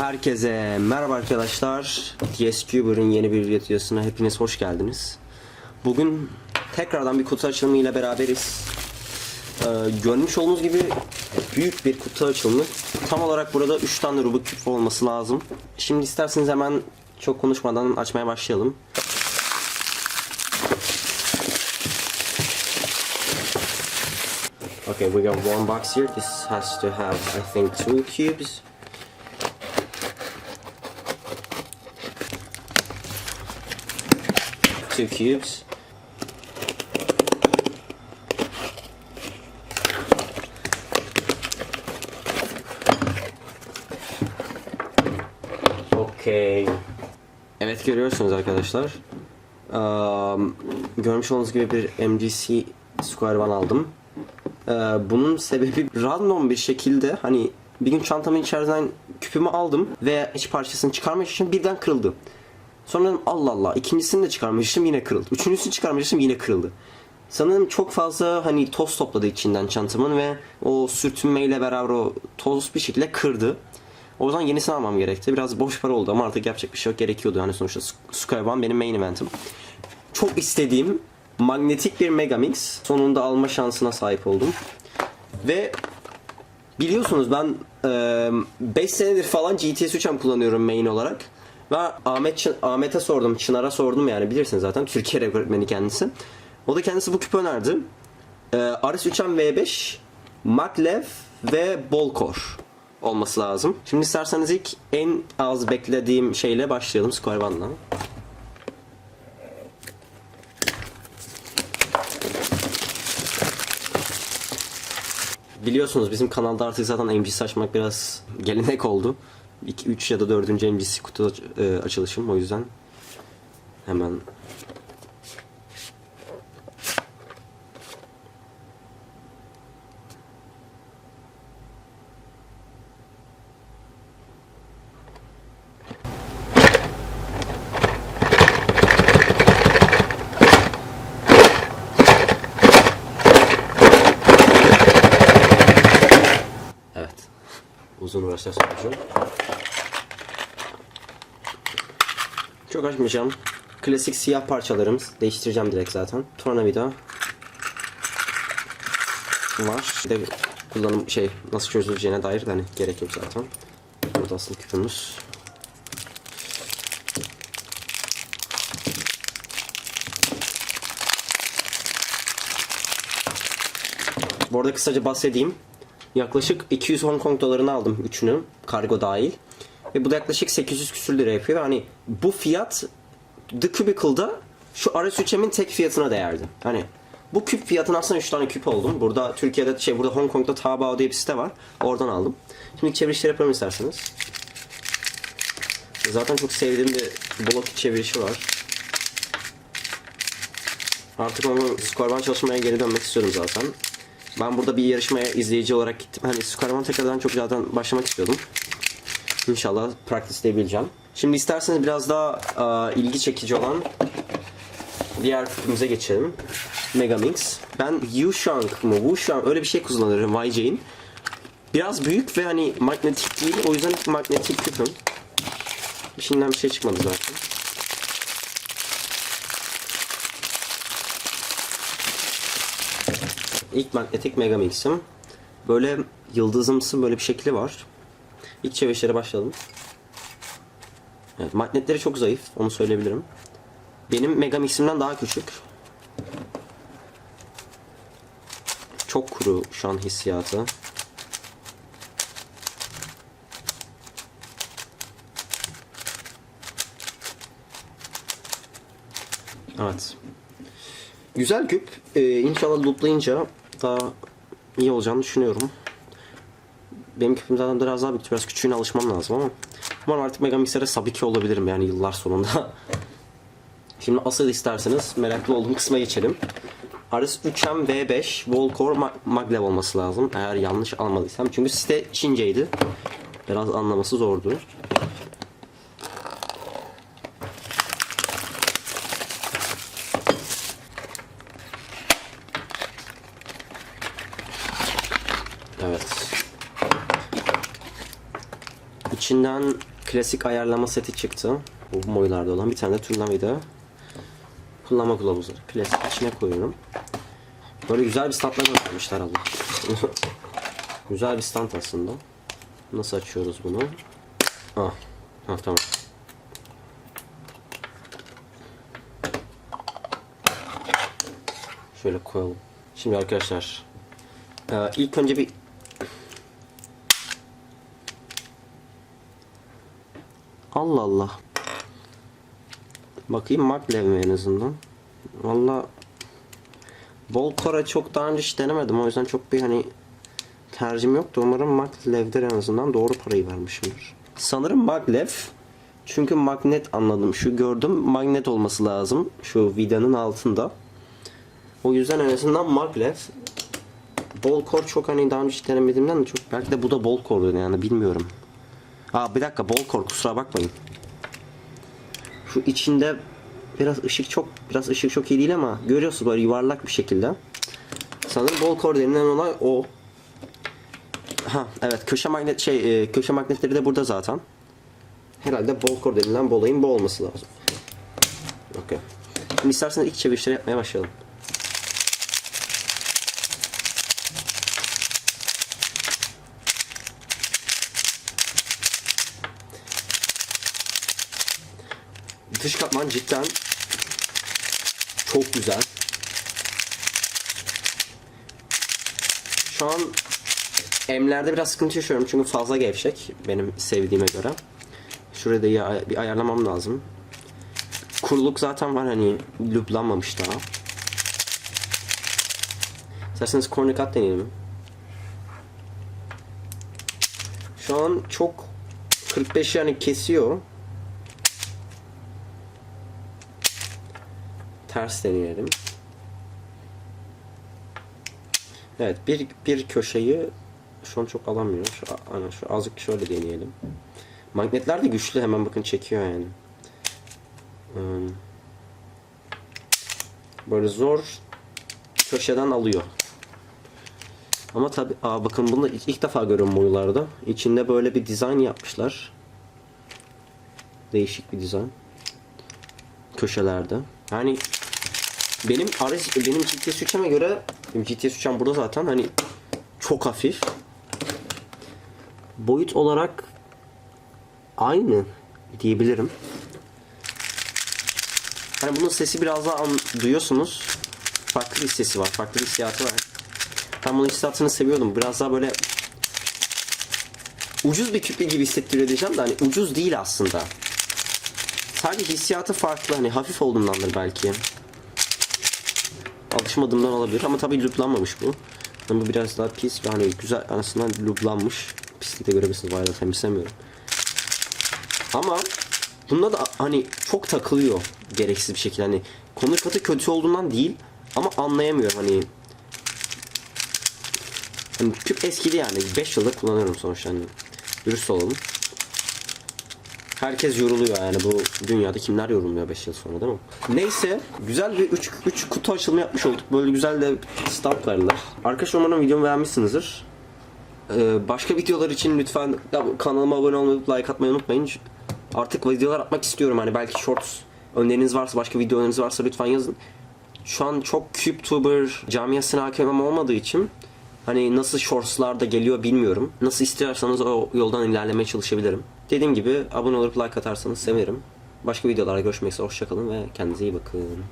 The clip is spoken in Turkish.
Herkese merhaba arkadaşlar. DSCuber'ın yeni bir videosuna hepiniz hoş geldiniz. Bugün tekrardan bir kutu açılımı ile beraberiz. Ee, görmüş olduğunuz gibi büyük bir kutu açılımı. Tam olarak burada 3 tane Rubik küp olması lazım. Şimdi isterseniz hemen çok konuşmadan açmaya başlayalım. Okay, we got one box here. This has to have, I think, two cubes. Two cubes. Okay. Evet görüyorsunuz arkadaşlar. Um, görmüş olduğunuz gibi bir MGC Square One aldım. Ee, bunun sebebi random bir şekilde hani bir gün çantamın içerisinden küpümü aldım ve iç parçasını çıkarmak için birden kırıldı. Sonra dedim Allah Allah ikincisini de çıkarmıştım yine kırıldı. Üçüncüsünü çıkarmıştım yine kırıldı. Sanırım çok fazla hani toz topladı içinden çantamın ve o sürtünmeyle beraber o toz bir şekilde kırdı. O yüzden yenisini almam gerekti. Biraz boş para oldu ama artık yapacak bir şey yok gerekiyordu. Hani sonuçta Skyban benim main eventim. Çok istediğim magnetik bir Megamix sonunda alma şansına sahip oldum. Ve biliyorsunuz ben 5 senedir falan GTS 3M kullanıyorum main olarak. Ve Ahmet Ahmet'e sordum, Çınar'a sordum yani bilirsiniz zaten Türkiye rekortmeni kendisi. O da kendisi bu küpü önerdi. Ee, RS 3M V5, Maglev ve Bolkor olması lazım. Şimdi isterseniz ilk en az beklediğim şeyle başlayalım Square. Biliyorsunuz bizim kanalda artık zaten MGC açmak biraz gelenek oldu. 2, 3 ya da 4. MGC kutu e, açılışım o yüzden hemen Evet. Uzun uğraşlar sonucu. Çok açmayacağım. Klasik siyah parçalarımız. Değiştireceğim direkt zaten. Tornavida var. Bir de kullanım şey nasıl çözüleceğine dair de hani gerek yok zaten. Burada asıl küpümüz. Bu arada kısaca bahsedeyim. Yaklaşık 200 Hong Kong dolarını aldım üçünü. Kargo dahil. Ve bu da yaklaşık 800 küsür lira yapıyor. Hani bu fiyat The Cubicle'da şu RS3M'in tek fiyatına değerdi. Hani bu küp fiyatına aslında 3 tane küp oldum. Burada Türkiye'de şey burada Hong Kong'da Taobao diye bir site var. Oradan aldım. Şimdi çevirişler yapalım isterseniz. Zaten çok sevdiğim bir blok çevirişi var. Artık onu Scorban çalışmaya geri dönmek istiyorum zaten. Ben burada bir yarışmaya izleyici olarak gittim. Hani Scorban tekrardan çok zaten başlamak istiyordum. İnşallah practice'leyebileceğim. Şimdi isterseniz biraz daha aa, ilgi çekici olan diğer küpümüze geçelim. Megamix. Ben Yushang mı Wushang öyle bir şey kullanırım YJ'in. Biraz büyük ve hani magnetik değil. O yüzden magnetik küpüm. İçinden bir şey çıkmadı zaten. İlk magnetik Megamix'im. Böyle yıldızımsı böyle bir şekli var. İlk çevirişlere başladım. Evet, magnetleri çok zayıf, onu söyleyebilirim. Benim Megamix'imden daha küçük. Çok kuru şu an hissiyatı. Evet. Güzel küp. Ee, inşallah looplayınca daha iyi olacağını düşünüyorum. Benim küpüm zaten biraz daha büyük. Biraz küçüğüne alışmam lazım ama. Umarım artık Megamix'lere sub 2 olabilirim yani yıllar sonunda. Şimdi asıl isterseniz meraklı olduğum kısma geçelim. RS 3M V5 Volcore Ma- Maglev olması lazım. Eğer yanlış almadıysam. Çünkü site Çinceydi. Biraz anlaması zordu. Evet. İçinden klasik ayarlama seti çıktı. Bu boylarda olan bir tane de turnavida. Kullanma kılavuzları. Klasik içine koyuyorum. Böyle güzel bir standla göndermişler Allah. güzel bir stand aslında. Nasıl açıyoruz bunu? Ah, ha, tamam. Şöyle koyalım. Şimdi arkadaşlar ee, ilk önce bir Allah Allah. Bakayım maglev mi en azından? Valla bol kora çok daha önce hiç denemedim. O yüzden çok bir hani tercihim yoktu. Umarım maglev'dir en azından doğru parayı vermişimdir. Sanırım maglev. Çünkü magnet anladım. Şu gördüm magnet olması lazım. Şu vidanın altında. O yüzden en azından maglev. Bol kor çok hani daha önce hiç denemediğimden de çok belki de bu da bol kordu yani bilmiyorum. Aa bir dakika bol kor kusura bakmayın. Şu içinde biraz ışık çok biraz ışık çok iyi değil ama görüyorsunuz böyle yuvarlak bir şekilde. Sanırım bol kor denilen olay o. Ha evet köşe magnet şey e, köşe magnetleri de burada zaten. Herhalde bol kor denilen bu olayın bu olması lazım. Okey. Şimdi isterseniz ilk çevirişleri yapmaya başlayalım. Dış katman cidden çok güzel. Şu an emlerde biraz sıkıntı yaşıyorum çünkü fazla gevşek benim sevdiğime göre. Şurada bir ayarlamam lazım. Kuruluk zaten var hani lüplanmamış daha. İsterseniz cut deneyelim. Şu an çok 45 yani kesiyor. Ters deneyelim. Evet bir, bir köşeyi şu an çok alamıyor. Şu, ana, şu azıcık şöyle deneyelim. Magnetler de güçlü hemen bakın çekiyor yani. Hmm. Böyle zor köşeden alıyor. Ama tabi aa bakın bunu ilk defa görüyorum boyularda. İçinde böyle bir dizayn yapmışlar. Değişik bir dizayn. Köşelerde. Yani benim RS, benim GTS 3'e göre benim GTS 3'em burada zaten hani çok hafif. Boyut olarak aynı diyebilirim. Hani bunun sesi biraz daha duyuyorsunuz. Farklı bir sesi var. Farklı bir hissiyatı var. Ben bunun hissiyatını seviyordum. Biraz daha böyle ucuz bir küpe gibi hissettiriyor diyeceğim de hani ucuz değil aslında. Sadece hissiyatı farklı. Hani hafif olduğundandır belki. Alışmadığımdan olabilir ama tabii luplanmamış bu. Yani bu biraz daha pis ve hani güzel aslında luplanmış. Pislik de görebilirsiniz bayağı da temizlemiyorum. Ama bunda da hani çok takılıyor gereksiz bir şekilde. Hani konu katı kötü olduğundan değil ama anlayamıyorum hani Hani küp eskidi yani. 5 yıldır kullanıyorum sonuçta hani. Dürüst olalım. Herkes yoruluyor yani bu dünyada kimler yorulmuyor 5 yıl sonra değil mi? Neyse güzel bir 3 3 kutu açılımı yapmış olduk. Böyle güzel de stamp verdiler. Arkadaşlar umarım videomu beğenmişsinizdir. Ee, başka videolar için lütfen ya, kanalıma abone olmayı, like atmayı unutmayın. Artık videolar atmak istiyorum hani belki shorts öneriniz varsa, başka video öneriniz varsa lütfen yazın. Şu an çok CubeTuber camiasına hakimim olmadığı için Hani nasıl shortslar da geliyor bilmiyorum. Nasıl istiyorsanız o yoldan ilerlemeye çalışabilirim. Dediğim gibi abone olup like atarsanız sevinirim. Başka videolarda görüşmek üzere. Hoşçakalın ve kendinize iyi bakın.